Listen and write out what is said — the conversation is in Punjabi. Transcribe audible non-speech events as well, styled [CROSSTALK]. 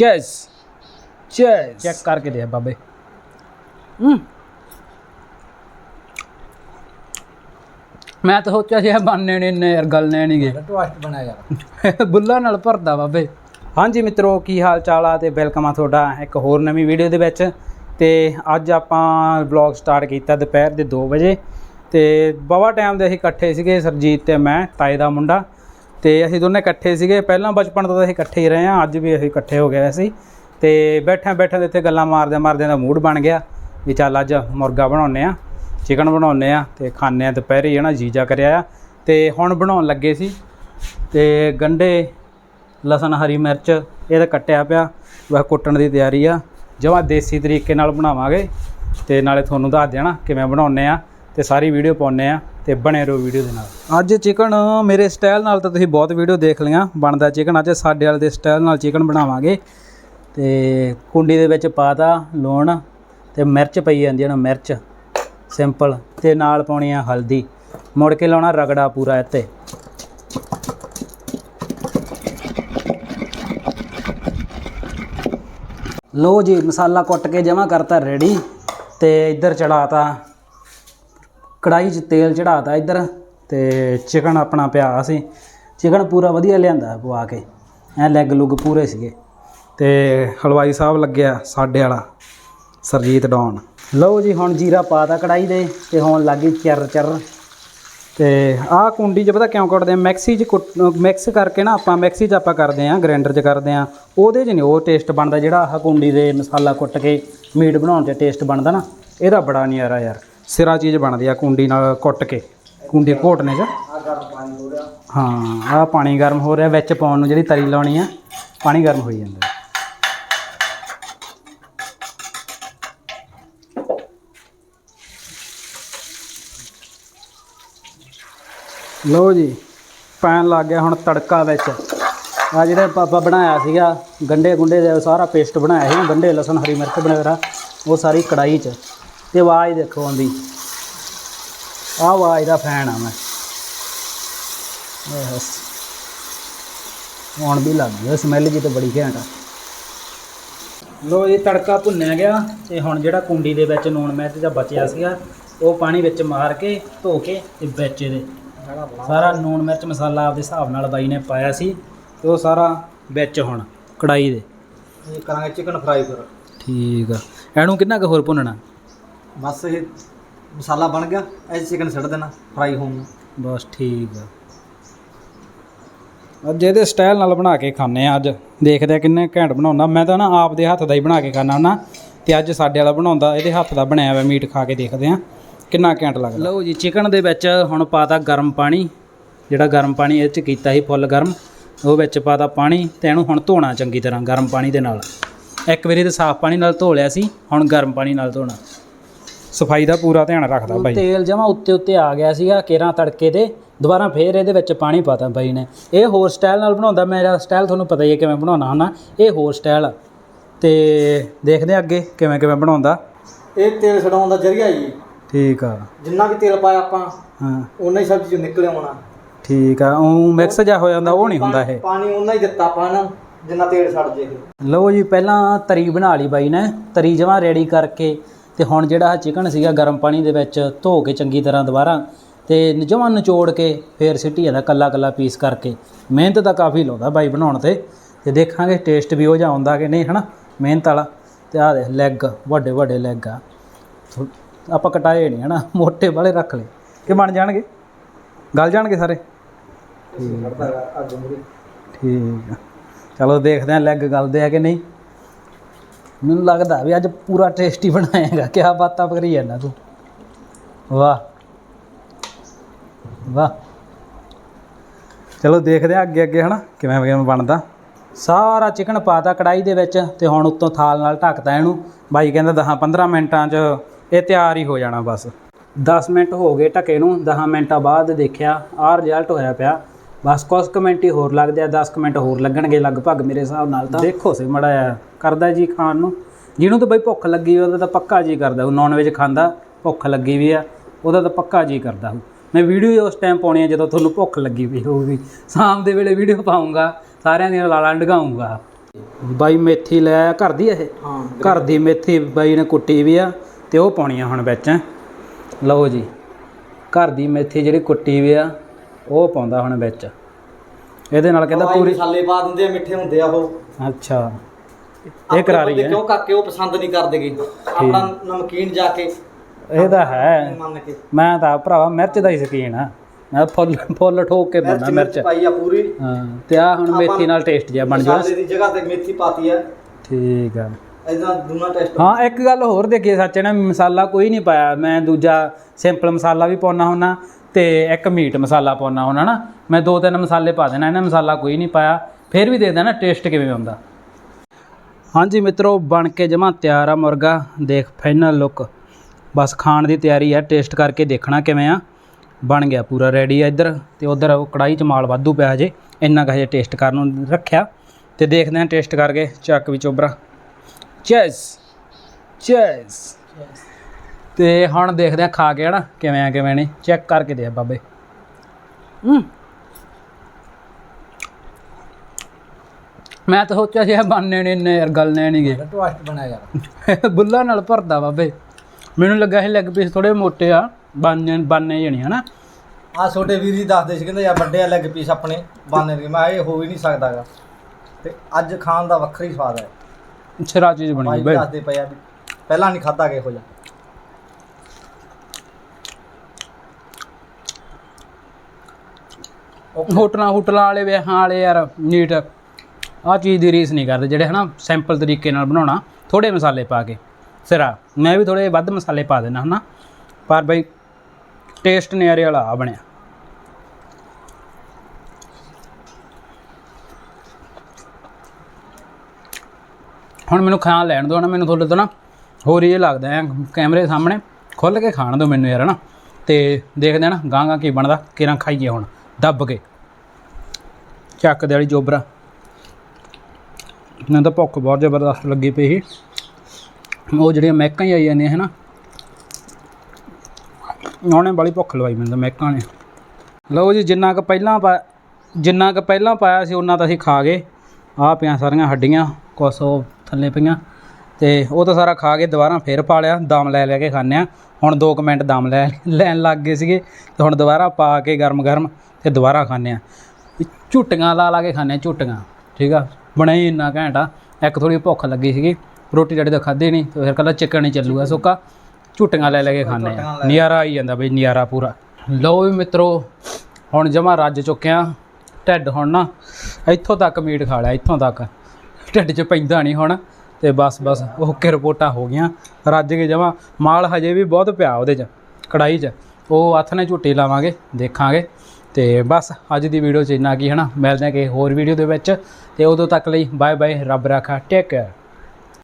ਚੈਸ ਚੈਸ ਚੈੱਕ ਕਰਕੇ ਦੇ ਬਾਬੇ। ਹੂੰ। ਮੈਂ ਤਾਂ ਸੋਚਿਆ ਸੀ ਇਹ ਬਾਨੇ ਨੇ ਨੇ ਯਾਰ ਗੱਲਨੇ ਨਹੀਂ ਗਏ ਟਵਸਟ ਬਣਿਆ ਯਾਰ। [LAUGHS] ਬੁੱਲਾ ਨਾਲ ਭਰਦਾ ਬਾਬੇ। ਹਾਂਜੀ ਮਿੱਤਰੋ ਕੀ ਹਾਲ ਚਾਲ ਆ ਤੇ ਵੈਲਕਮ ਆ ਤੁਹਾਡਾ ਇੱਕ ਹੋਰ ਨਵੀਂ ਵੀਡੀਓ ਦੇ ਵਿੱਚ। ਤੇ ਅੱਜ ਆਪਾਂ ਵਲੌਗ ਸਟਾਰਟ ਕੀਤਾ ਦੁਪਹਿਰ ਦੇ 2 ਵਜੇ। ਤੇ ਬਵਾ ਟਾਈਮ ਦੇ ਅਸੀਂ ਇਕੱਠੇ ਸੀਗੇ ਸਰਜੀਤ ਤੇ ਮੈਂ ਤਾਏ ਦਾ ਮੁੰਡਾ। ਤੇ ਅਸੀਂ ਦੋਨੇ ਇਕੱਠੇ ਸੀਗੇ। ਪਹਿਲਾਂ ਬਚਪਨ ਤੋਂ ਤਾਂ ਅਸੀਂ ਇਕੱਠੇ ਹੀ ਰਹੇ ਹਾਂ, ਅੱਜ ਵੀ ਅਸੀਂ ਇਕੱਠੇ ਹੋ ਗਏ ਸੀ ਤੇ ਬੈਠਿਆਂ ਬੈਠਿਆਂ ਦੇ ਇੱਥੇ ਗੱਲਾਂ ਮਾਰਦੇ ਮਾਰਦੇ ਦਾ ਮੂਡ ਬਣ ਗਿਆ ਵੀ ਚੱਲ ਅੱਜ ਮੁਰਗਾ ਬਣਾਉਨੇ ਆ ਚਿਕਨ ਬਣਾਉਨੇ ਆ ਤੇ ਖਾਣੇ ਆ ਦੁਪਹਿਰੇ ਹੈ ਨਾ ਜੀਜਾ ਕਰਿਆ ਆ। ਤੇ ਹੁਣ ਬਣਾਉਣ ਲੱਗੇ ਸੀ ਤੇ ਗੰਡੇ ਲਸਣ, ਹਰੀ ਮਿਰਚ, ਇਹ ਤਾਂ ਕੱਟਿਆ ਪਿਆ। ਵਹ ਕੁੱਟਣ ਦੀ ਤਿਆਰੀ ਆ। ਜਮਾਂ ਦੇਸੀ ਤਰੀਕੇ ਨਾਲ ਬਣਾਵਾਂਗੇ ਤੇ ਨਾਲੇ ਤੁਹਾਨੂੰ ਦੱਸ ਦੇਣਾ ਕਿਵੇਂ ਬਣਾਉਨੇ ਆ ਤੇ ਸਾਰੀ ਵੀਡੀਓ ਪਾਉਨੇ ਆ ਤੇ ਬਣੇ ਰਹੋ ਵੀਡੀਓ ਦੇ ਨਾਲ। ਅੱਜ ਚਿਕਨ ਮੇਰੇ ਸਟਾਈਲ ਨਾਲ ਤਾਂ ਤੁਸੀਂ ਬਹੁਤ ਵੀਡੀਓ ਦੇਖ ਲਈਆਂ। ਬਣਦਾ ਚਿਕਨ ਅੱਜ ਸਾਡੇ ਵਾਲੇ ਦੇ ਸਟਾਈਲ ਨਾਲ ਚਿਕਨ ਬਣਾਵਾਂਗੇ। ਤੇ ਕੁੰਡੀ ਦੇ ਵਿੱਚ ਪਾਤਾ ਲੂਣ ਤੇ ਮਿਰਚ ਪਈ ਜਾਂਦੀ ਹੈ ਨਾ, ਮਿਰਚ। ਸਿੰਪਲ ਤੇ ਨਾਲ ਪਾਉਣੀ ਆ ਹਲਦੀ। ਮੁੜ ਕੇ ਲਾਉਣਾ ਰਗੜਾ ਪੂਰਾ ਇੱਥੇ। ਲੋ ਜੀ, ਮਸਾਲਾ ਕੁੱਟ ਕੇ ਜਮਾ ਕਰਤਾ ਰੈਡੀ ਤੇ ਇੱਧਰ ਚੜਾਤਾ ਕੜਾਈ 'ਚ ਤੇਲ ਚੜਾਤਾ ਇੱਧਰ ਤੇ ਚਿਕਨ ਆਪਣਾ ਪਿਆ ਸੀ। ਚਿਕਨ ਪੂਰਾ ਵਧੀਆ ਲਿਆਂਦਾ ਪਵਾ ਕੇ। ਐ ਲੈਗ ਲੁੱਗ ਪੂਰੇ ਸੀਗੇ। ਤੇ ਹਲਵਾਈ ਸਾਹਿਬ ਲੱਗਿਆ ਸਾਡੇ ਵਾਲਾ, ਸਰਜੀਤ ਡੌਨ ਲਓ ਜੀ, ਹੁਣ ਜੀਰਾ ਪਾਤਾ ਕੜਾਈ ਦੇ ਤੇ ਹੁਣ ਲੱਗੀ ਚਰ ਚਰ। ਤੇ ਆਹ ਕੁੰਡੀ 'ਚ ਪਤਾ ਕਿਉਂ ਕੁੱਟਦੇ ਆ? ਮਿਕਸੀ 'ਚ ਮਿਕਸ ਕਰਕੇ ਨਾ ਆਪਾਂ, ਮਿਕਸੀ 'ਚ ਆਪਾਂ ਕਰਦੇ ਆ ਗ੍ਰਾਈਂਡਰ 'ਚ ਕਰਦੇ ਆ। ਉਹਦੇ 'ਚ ਨਹੀਂ ਉਹ ਟੇਸਟ ਬਣਦਾ ਜਿਹੜਾ ਆਹ ਕੁੰਡੀ ਦੇ ਮਸਾਲਾ ਕੁੱਟ ਕੇ ਮੀਟ ਬਣਾਉਣ 'ਚ ਟੇਸਟ ਬਣਦਾ ਨਾ। ਇਹਦਾ ਬੜਾ ਨਹੀਂ ਯਾਰ। ਸਿਰਾ ਚੀਜ਼ ਬਣਦੀ ਆ ਕੁੰਡੀ ਨਾਲ ਕੁੱਟ ਕੇ। ਕੁੰਡੀ ਘੋਟਨੇ 'ਚ। ਹਾਂ, ਆਹ ਪਾਣੀ ਗਰਮ ਹੋ ਰਿਹਾ, ਵਿੱਚ ਪਾਉਣ ਨੂੰ ਜਿਹੜੀ ਤਰੀ ਲਾਉਣੀ ਆ, ਪਾਣੀ ਗਰਮ ਹੋਈ ਜਾਂਦਾ। ਲਓ ਜੀ ਪੈਨ ਲੱਗ ਗਿਆ ਹੁਣ ਤੜਕਾ ਵਿੱਚ। ਆ ਜਿਹੜਾ ਪਾਪਾ ਬਣਾਇਆ ਸੀਗਾ ਗੰਡੇ ਗੁੰਡੇ ਦਾ ਸਾਰਾ ਪੇਸਟ ਬਣਾਇਆ ਸੀ ਗੰਡੇ ਲਸਣ, ਹਰੀ ਮਿਰਚ ਵਗੈਰਾ, ਉਹ ਸਾਰੀ ਕੜਾਈ 'ਚ। ਤੇ ਆਵਾਜ਼ ਦੇਖੋ ਆਉਂਦੀ। ਆਹ ਆਵਾਜ਼ ਦਾ ਫੈਨ ਆ ਮੈਂ। ਹੁਣ ਵੀ ਲੱਗ ਗਿਆ ਸਮੈਲ ਜੀ ਤਾਂ ਬੜੀ ਘੈਂਟ ਆ। ਲੋ ਜੀ ਤੜਕਾ ਭੁੰਨਿਆ ਗਿਆ ਤੇ ਹੁਣ ਜਿਹੜਾ ਕੁੰਡੀ ਦੇ ਵਿੱਚ ਨੂਣ ਮਿਰਚ ਜਾਂ ਬਚਿਆ ਸੀਗਾ ਉਹ ਪਾਣੀ ਵਿੱਚ ਮਾਰ ਕੇ ਧੋ ਕੇ ਤੇ ਵਿੱਚ ਇਹਦੇ ਸਾਰਾ ਨੂਣ ਮਿਰਚ ਮਸਾਲਾ ਆਪਦੇ ਹਿਸਾਬ ਨਾਲ ਬਾਈ ਨੇ ਪਾਇਆ ਸੀ ਤੇ ਉਹ ਸਾਰਾ ਵਿੱਚ ਹੁਣ ਕੜਾਈ ਦੇ। ਇਹ ਕਰਾਂਗੇ ਚਿਕਨ ਫਰਾਈ ਕਰ ਠੀਕ ਆ। ਇਹਨੂੰ ਕਿੰਨਾ ਕੁ ਹੋਰ ਭੁੰਨਣਾ? ਬਸ ਇਹ ਮਸਾਲਾ ਬਣ ਗਿਆ ਇਹ ਚਿਕਨ ਛੱਡ ਦੇਣਾ ਫਰਾਈ ਹੋਣ ਨੂੰ। ਬਸ ਠੀਕ ਆ। ਅੱਜ ਇਹਦੇ ਸਟਾਈਲ ਨਾਲ ਬਣਾ ਕੇ ਖਾਣੇ ਆ ਅੱਜ। ਦੇਖਦੇ ਆ ਕਿੰਨੇ ਘੈਂਟ ਬਣਾਉਂਦਾ। ਮੈਂ ਤਾਂ ਨਾ ਆਪ ਦੇ ਹੱਥ ਦਾ ਹੀ ਬਣਾ ਕੇ ਖਾਣਾ ਹੁੰਦਾ ਤੇ ਅੱਜ ਸਾਡੇ ਵਾਲਾ ਬਣਾਉਂਦਾ ਇਹਦੇ ਹੱਥ ਦਾ ਬਣਿਆ ਹੋਇਆ ਮੀਟ ਖਾ ਕੇ ਦੇਖਦੇ ਆ ਕਿੰਨਾ ਘੈਂਟ ਲੱਗਦਾ। ਲਓ ਜੀ ਚਿਕਨ ਦੇ ਵਿੱਚ ਹੁਣ ਪਾਤਾ ਗਰਮ ਪਾਣੀ ਜਿਹੜਾ ਗਰਮ ਪਾਣੀ ਇਹ ਚ ਕੀਤਾ ਸੀ ਫੁੱਲ ਗਰਮ ਉਹ ਵਿੱਚ ਪਾਤਾ ਪਾਣੀ ਤੇ ਇਹਨੂੰ ਹੁਣ ਧੋਣਾ ਚੰਗੀ ਤਰ੍ਹਾਂ ਗਰਮ ਪਾਣੀ ਦੇ ਨਾਲ। ਇੱਕ ਵਾਰੀ ਤੇ ਸਾਫ਼ ਪਾਣੀ ਨਾਲ ਧੋ ਲਿਆ ਸੀ ਹੁਣ ਗਰਮ ਪਾਣੀ ਨਾਲ ਧੋਣਾ। ਸਫ਼ਾਈ ਦਾ ਪੂਰਾ ਧਿਆਨ ਰੱਖਦਾ ਬਾਈ। ਤੇਲ ਜਮਾ ਉੱਤੇ ਉੱਤੇ ਆ ਗਿਆ ਸੀਗਾ ਕੇਰਾਂ ਤੜਕੇ ਤੇ ਦੁਬਾਰਾ ਫੇਰ ਇਹਦੇ ਵਿੱਚ ਪਾਣੀ ਪਾਤਾ ਬਾਈ ਨੇ। ਇਹ ਹੋਰ ਸਟਾਈਲ ਨਾਲ ਬਣਾਉਂਦਾ ਮੇਰਾ ਸਟਾਈਲ ਤੁਹਾਨੂੰ ਪਤਾ ਹੀ ਹੈ ਕਿਵੇਂ ਬਣਾਉਣਾ ਹੁੰਦਾ ਇਹ ਹੋਰ ਸਟਾਈਲ ਆ। ਤੇ ਦੇਖਦੇ ਆ ਅੱਗੇ ਕਿਵੇਂ ਕਿਵੇਂ ਬਣਾਉਂਦਾ। ਇਹ ਤੇਲ ਛਡਾਉਣ ਦਾ ਜ਼ਰੀਆ ਜੀ। ਠੀਕ ਆ। ਜਿੰਨਾ ਵੀ ਤੇਲ ਪਾਇਆ ਆਪਾਂ ਹਾਂ। ਉਨਾ ਹੀ ਸਬਜ਼ੀ ਚੋਂ ਨਿਕਲ ਆਉਣਾ। ਠੀਕ ਆ ਉਹ ਮਿਕਸ ਜਾ ਹੋ ਜਾਂਦਾ ਉਹ ਨਹੀਂ ਹੁੰਦਾ ਇਹ। ਪਾਣੀ ਉਨਾ ਹੀ ਦਿੱਤਾ ਆਪਾਂ ਨਾ ਜਿੰਨਾ ਤੇਲ ਛੱਡ ਜੇ। ਲਓ ਜੀ ਪਹਿਲਾਂ ਤਰੀ ਬਣਾ ਲਈ ਬਾਈ ਨੇ। ਤਰੀ ਜਮਾ ਰੈਡੀ ਕਰਕੇ ਤੇ ਹੁਣ ਜਿਹੜਾ ਚਿਕਨ ਸੀਗਾ ਗਰਮ ਪਾਣੀ ਦੇ ਵਿੱਚ ਧੋ ਕੇ ਚੰਗੀ ਤਰ੍ਹਾਂ ਦੁਬਾਰਾ ਤੇ ਜਮਾ ਨਿਚੋੜ ਕੇ ਫੇਰ ਸਿੱਟੀ ਜਾਂਦਾ ਕੱਲਾ ਕੱਲਾ ਪੀਸ ਕਰਕੇ। ਮਿਹਨਤ ਤਾਂ ਕਾਫੀ ਲਾਉਂਦਾ ਬਾਈ ਬਣਾਉਣ ਤੇ। ਤੇ ਦੇਖਾਂਗੇ ਟੇਸਟ ਵੀ ਉਹ ਜਿਹਾ ਆਉਂਦਾ ਕਿ ਨਹੀਂ, ਹਨਾ? ਮਿਹਨਤ ਵਾਲਾ। ਤੇ ਆਹ ਦੇ ਲੈਗ ਵੱਡੇ ਵੱਡੇ ਲੈਗ ਆ। ਆਪਾਂ ਕਟਾਏ ਨਹੀਂ, ਹਨਾ? ਮੋਟੇ ਵਾਲੇ ਰੱਖ ਲਏ। ਕਿ ਬਣ ਜਾਣਗੇ? ਗਲ ਜਾਣਗੇ ਸਾਰੇ? ਠੀਕ ਆ। ਚਲੋ ਦੇਖਦੇ ਹਾਂ ਲੈਗ ਗਲਦੇ ਆ ਕਿ ਨਹੀਂ। ਮੈਨੂੰ ਲੱਗਦਾ ਵੀ ਅੱਜ ਪੂਰਾ ਟੇਸਟੀ ਬਣਾਏਗਾ। ਕਿਆ ਬਾਤਾਂ ਕਰੀ ਜਾਂਦਾ ਤੂੰ? ਵਾਹ। ਵਾਹ। ਚਲੋ ਦੇਖਦੇ ਆ ਅੱਗੇ ਅੱਗੇ ਹਨਾ? ਕਿਵੇਂ ਕਿਵੇਂ ਬਣਦਾ। ਸਾਰਾ ਚਿਕਨ ਪਾਤਾ ਕੜਾਈ ਦੇ ਵਿੱਚ ਤੇ ਹੁਣ ਉੱਤੋਂ ਥਾਲ ਨਾਲ ਢੱਕਤਾ ਇਹਨੂੰ। ਬਾਈ ਕਹਿੰਦਾ 10 15 ਮਿੰਟਾਂ 'ਚ ਇਹ ਤਿਆਰ ਹੀ ਹੋ ਜਾਣਾ ਬਸ। 10 ਮਿੰਟ ਹੋ ਗਏ ਢਕੇ ਨੂੰ 10 ਮਿੰਟਾਂ ਬਾਅਦ ਦੇਖਿਆ ਆਹ ਰਿਜ਼ਲਟ ਹੋਇਆ ਪਿਆ। ਬਸ ਕੁਛ ਕੁ ਮਿੰਟ ਹੀ ਹੋਰ ਲੱਗਦੇ ਆ 10 ਕੁ ਮਿੰਟ ਹੋਰ ਲੱਗਣਗੇ ਲਗਭਗ ਮੇਰੇ ਹਿਸਾਬ ਨਾਲ ਤਾਂ। ਦੇਖੋ ਸੇ ਮੜਾ ਆ ਕਰਦਾ ਜੀ ਖਾਣ ਨੂੰ। ਜਿਹਨੂੰ ਤਾਂ ਬਈ ਭੁੱਖ ਲੱਗੀ ਉਹਦਾ ਤਾਂ ਪੱਕਾ ਜੀ ਕਰਦਾ ਉਹ। ਨੌਨ ਵੈਜ ਖਾਂਦਾ ਭੁੱਖ ਲੱਗੀ ਵੀ ਆ ਉਹਦਾ ਤਾਂ ਪੱਕਾ ਜੀ ਕਰਦਾ ਉਹ। ਮੈਂ ਵੀਡੀਓ ਉਸ ਟਾਈਮ ਪਾਉਣੀ ਆ ਜਦੋਂ ਤੁਹਾਨੂੰ ਭੁੱਖ ਲੱਗੀ ਵੀ ਹੋਊਗੀ। ਸ਼ਾਮ ਦੇ ਵੇਲੇ ਵੀਡੀਓ ਪਾਉਂਗਾ ਸਾਰਿਆਂ ਦੀਆਂ ਲਾਲਾਂ ਡਗਾਉਂਗਾ ਬਾਈ ਮੇਥੀ ਲੈ ਘਰ ਦੀ ਇਹ? ਹਾਂ ਘਰ ਦੀ ਮੇਥੀ ਬਾਈ ਨੇ ਕੁੱਟੀ ਵੀ ਆ ਤੇ ਉਹ ਪਾਉਣੀ ਆ ਹੁਣ ਵਿੱਚ। ਲਓ ਜੀ ਘਰ ਦੀ ਮੇਥੀ ਜਿਹੜੀ ਕੁੱਟੀ ਵੀ ਆ ਉਹ ਪਾਉਂਦਾ ਹੁਣ ਵਿੱਚ। ਇਹਦੇ ਨਾਲ ਕਹਿੰਦਾ ਪੂਰੀ ਮਸਾਲੇ ਪਾ ਦਿੰਦੇ ਆ ਮਿੱਠੇ ਹੁੰਦੇ ਆ ਉਹ। ਅੱਛਾ। ਇਹ ਕਰਾ ਰਹੀ ਹੈ। ਕਿਉਂ ਕਾਕੇ ਉਹ ਪਸੰਦ ਨਹੀਂ ਕਰਦੇਗੇ ਆਪਣਾ ਨਮਕੀਨ ਜਾ ਕੇ ਇਹ ਤਾਂ ਹੈ। ਮੰਨ ਕੇ। ਮੈਂ ਤਾਂ ਭਰਾਵਾ ਮਿਰਚ ਦਾ ਹੀ ਸ਼ਕੀਨ ਆ। ਮੈਂ ਫੁੱਲ ਫੁੱਲ ਠੋਕ ਕੇ ਪਾਉਣਾ ਮਿਰਚ ਪਾਈ ਆ ਪੂਰੀ। ਹਾਂ ਤੇ ਆ ਹੁਣ ਮੇਥੀ ਨਾਲ ਟੇਸਟ ਜਿਹਾ ਬਣ ਜਾਣਾ ਦੀ ਜਗ੍ਹਾ ਤੇ ਮੇਥੀ ਪਾਤੀ ਆ। ਠੀਕ ਆ। ਇਦਾਂ ਦੂਨਾ ਟੈਸਟ ਹਾਂ ਇੱਕ ਗੱਲ ਹੋਰ ਦੇਖੀ ਸੱਚ ਨੇ ਮਸਾਲਾ ਕੋਈ ਨਹੀਂ ਪਾਇਆ। ਮੈਂ ਦੂਜਾ ਸਿੰਪਲ ਮਸਾਲਾ ਵੀ ਪਾਉਣਾ ਹੁੰਨਾ ਤੇ ਇੱਕ ਮੀਟ ਮਸਾਲਾ ਪਾਉਣਾ ਹੁੰਨਾ ਨਾ। ਮੈਂ ਦੋ ਤਿੰਨ ਮਸਾਲੇ ਪਾ ਦੇਣਾ ਇਹਨੇ ਮਸਾਲਾ ਕੋਈ ਨਹੀਂ ਪਾਇਆ। ਫਿਰ ਵੀ ਦੇ ਦੇਣਾ ਟੇਸਟ ਕਿਵੇਂ ਆਉਂਦਾ? ਹਾਂਜੀ ਮਿੱਤਰੋ, ਬਣ ਕੇ ਜਮਾ ਤਿਆਰ ਆ ਮੁਰਗਾ। ਦੇਖ ਫਾਈਨਲ ਲੁੱਕ ਬਸ ਖਾਣ ਦੀ ਤਿਆਰੀ ਆ ਟੇਸਟ ਕਰਕੇ ਦੇਖਣਾ ਕਿਵੇਂ ਆ। ਬਣ ਗਿਆ ਪੂਰਾ ਰੈਡੀ ਆ ਇੱਧਰ ਤੇ ਉਧਰ ਕੜਾਈ ਚ ਮਾਲ ਵਾਧੂ ਪਿਆ ਹਜੇ। ਇੰਨਾ ਕੁ ਹਜੇ ਟੇਸਟ ਕਰਨ ਨੂੰ ਰੱਖਿਆ। ਤੇ ਦੇਖਦੇ ਆ ਟੇਸਟ ਕਰਕੇ, ਚੱਕ ਵੀ ਚੋਬਰਾ ਚੈਸ ਚੈਸ ਤੇ ਹੁਣ ਦੇਖਦੇ ਆ ਖਾ ਕੇ ਹਨਾ, ਕਿਵੇਂ ਆ, ਕਿਵੇਂ ਨਹੀਂ। ਚੈੱਕ ਕਰਕੇ ਦੇ ਬਾਬੇ। ਹੂੰ। ਮੈਂ ਤਾਂ ਸੋਚਿਆ ਸੀ ਇਹ ਬਣਨੇ ਨੇ ਇੰਨੇ ਯਾਰ ਗਲਨੇ ਨਹੀਂਗੇ ਟਵਾਸਟ ਬਣਾਇਆ ਯਾਰ। [LAUGHS] ਬੁੱਲਾ ਨਾਲ ਭਰਦਾ ਬਾਬੇ ਮੈਨੂੰ ਲੱਗਾ ਇਹ ਲੈਗ ਪੀਸ ਥੋੜੇ ਮੋਟੇ ਆ ਬਾਨੇ ਬਾਨੇ ਜਣੀ ਹਨਾ? ਆ ਛੋਟੇ ਵੀਰ ਜੀ ਦੱਸਦੇ ਸੀ ਕਹਿੰਦੇ ਯਾਰ ਵੱਡੇ ਆ ਲੈਗ ਪੀਸ ਆਪਣੇ ਬਾਨੇ ਦੇ। ਮੈਂ ਇਹ ਹੋ ਹੀ ਨਹੀਂ ਸਕਦਾਗਾ। ਤੇ ਅੱਜ ਖਾਣ ਦਾ ਵੱਖਰੀ ਸਵਾਦ ਹੈ ਛਰਾ ਚੀਜ਼ ਬਣੀ ਬਈ। ਦੱਸਦੇ ਪਏ ਆ ਵੀ ਪਹਿਲਾਂ ਨਹੀਂ ਖਾਦਾ ਕਿਹੋ ਜਿਹਾ। ਹੋਟਲਾਂ ਹੋਟਲਾਂ ਵਾਲੇ ਵਿਆਹਾਂ ਵਾਲੇ ਯਾਰ ਨੀਟ ਆ ਚੀਜ਼ ਦੀ ਰੀਸ ਨਹੀਂ ਕਰਦੇ, ਜਿਹੜੇ ਹਨਾ ਸਿੰਪਲ ਤਰੀਕੇ ਨਾਲ ਬਣਾਉਣਾ ਥੋੜੇ ਮਸਾਲੇ ਪਾ ਕੇ। ਸਿਰਾ, ਮੈਂ ਵੀ ਥੋੜੇ ਵੱਧ ਮਸਾਲੇ ਪਾ ਦੇਣਾ ਹਨਾ, ਪਰ ਬਈ ਟੇਸਟ ਨਿਆਰੇ ਵਾਲਾ ਆ ਬਣਿਆ। ਹੁਣ ਮੈਨੂੰ ਖਾਣ ਲੈਣ ਦਿਓ ਨਾ, ਮੈਨੂੰ ਤੁਹਾਡੇ ਤੋਂ ਨਾ ਹੋਰ ਇਹ ਲੱਗਦਾ ਹੈ, ਕੈਮਰੇ ਸਾਹਮਣੇ ਖੁੱਲ ਕੇ ਖਾਣ ਦਿਓ ਮੈਨੂੰ ਯਾਰ ਹਨਾ। ਤੇ ਦੇਖਦੇ ਆ ਨਾ ਗਾਂ ਗਾਂ ਕੀ ਬਣਦਾ ਕਿਰਾਂ ਖਾਈਏ ਹੁਣ, ਦੱਬ ਕੇ। ਚੱਕ ਦੇ ਵਾਲੀ ਜੋਬਰਾ। ਮੈਨੂੰ ਤਾਂ ਭੁੱਖ ਬਹੁਤ ਜ਼ਬਰਦਸਤ ਲੱਗੀ ਪਈ ਸੀ। ਉਹ ਜਿਹੜੀਆਂ ਮਹਿਕਾਂ ਹੀ ਆਈ ਜਾਂਦੀਆਂ ਹੈ ਨਾ, ਉਹਨੇ ਬੜੀ ਭੁੱਖ ਲਵਾਈ ਮੈਨੂੰ ਮਹਿਕਾਂ ਨੇ। ਲਓ ਜੀ, ਜਿੰਨਾ ਕੁ ਪਹਿਲਾਂ ਪਾ, ਜਿੰਨਾ ਕੁ ਪਹਿਲਾਂ ਪਾਇਆ ਸੀ, ਉਹਨਾਂ ਤਾਂ ਅਸੀਂ ਖਾ ਗਏ। ਆਹ ਪਿਆ ਸਾਰੀਆਂ ਹੱਡੀਆਂ, ਕੁਛ ਉਹ ਥੱਲੇ ਪਈਆਂ। ਤੇ ਉਹ ਤਾਂ ਸਾਰਾ ਖਾ ਕੇ ਦੁਬਾਰਾ ਫੇਰ ਪਾ ਲਿਆ, ਦਮ ਲੈ ਲੈ ਕੇ ਖਾਂਦੇ ਆ ਹੁਣ 2 ਮਿੰਟ ਦਮ ਲੈ, ਲੈਣ ਲੱਗ ਗਏ ਸੀਗੇ। ਤੇ ਹੁਣ ਦੁਬਾਰਾ ਪਾ ਕੇ ਗਰਮ ਗਰਮ ਤੇ ਦੁਬਾਰਾ ਖਾਂਦੇ ਆ ਝੂਟੀਆਂ ਲਾ ਲਾ ਕੇ ਖਾਂਦੇ ਆ ਝੂਟੀਆਂ, ਠੀਕ ਆ? ਬਣਿਆ ਹੀ ਇੰਨਾ ਘੈਂਟ ਆ। ਇੱਕ ਥੋੜੀ ਭੁੱਖ ਲੱਗੀ ਸੀਗੀ। ਰੋਟੀ ਡਾੜੀ ਤਾਂ ਖਾਧੀ ਨਹੀਂ ਤੇ ਫਿਰ ਕੱਲਾ ਚਿਕਨ ਹੀ ਚੱਲੂਗਾ। ਸੁੱਕਾ ਝੁੱਟੀਆਂ ਲੈ ਲੈ ਕੇ ਖਾਂਦੇ ਆ। ਨਿਆਰਾ ਆਈ ਜਾਂਦਾ ਬਈ ਨਿਆਰਾ ਪੂਰਾ। ਲਓ ਵੀ ਮਿੱਤਰੋ ਹੁਣ ਜਮਾ ਰੱਜ ਚੁੱਕਿਆ। ਢਿੱਡ ਹੁਣ ਨਾ ਇੱਥੋਂ ਤੱਕ ਮੀਟ ਖਾ ਲਿਆ ਇੱਥੋਂ ਤੱਕ। ਢਿੱਡ 'ਚ ਪੈਂਦਾ ਨਹੀਂ ਹੁਣ ਤੇ ਬਸ ਬਸ ਓਕੇ ਰਿਪੋਰਟਾਂ ਹੋ ਗਈਆਂ। ਰੱਜ ਕੇ ਜਮਾ ਮਾਲ ਹਜੇ ਵੀ ਬਹੁਤ ਪਿਆ ਉਹਦੇ 'ਚ ਕੜਾਈ 'ਚ। ਉਹ ਹੱਥ ਨਾਲ ਝੁੱਟੀ ਲਾਵਾਂਗੇ ਦੇਖਾਂਗੇ। ਤੇ ਬਸ ਅੱਜ ਦੀ ਵੀਡੀਓ 'ਚ ਇੰਨਾ ਕੀ ਹਨਾ ਮਿਲਦੇ ਹਾਂ ਕਿ ਹੋਰ ਵੀਡੀਓ ਦੇ ਵਿੱਚ। ਤੇ ਉਦੋਂ ਤੱਕ ਲਈ ਬਾਏ ਬਾਏ ਰੱਬ ਰਾਖਾ ਟੇਕ ਕੇਅਰ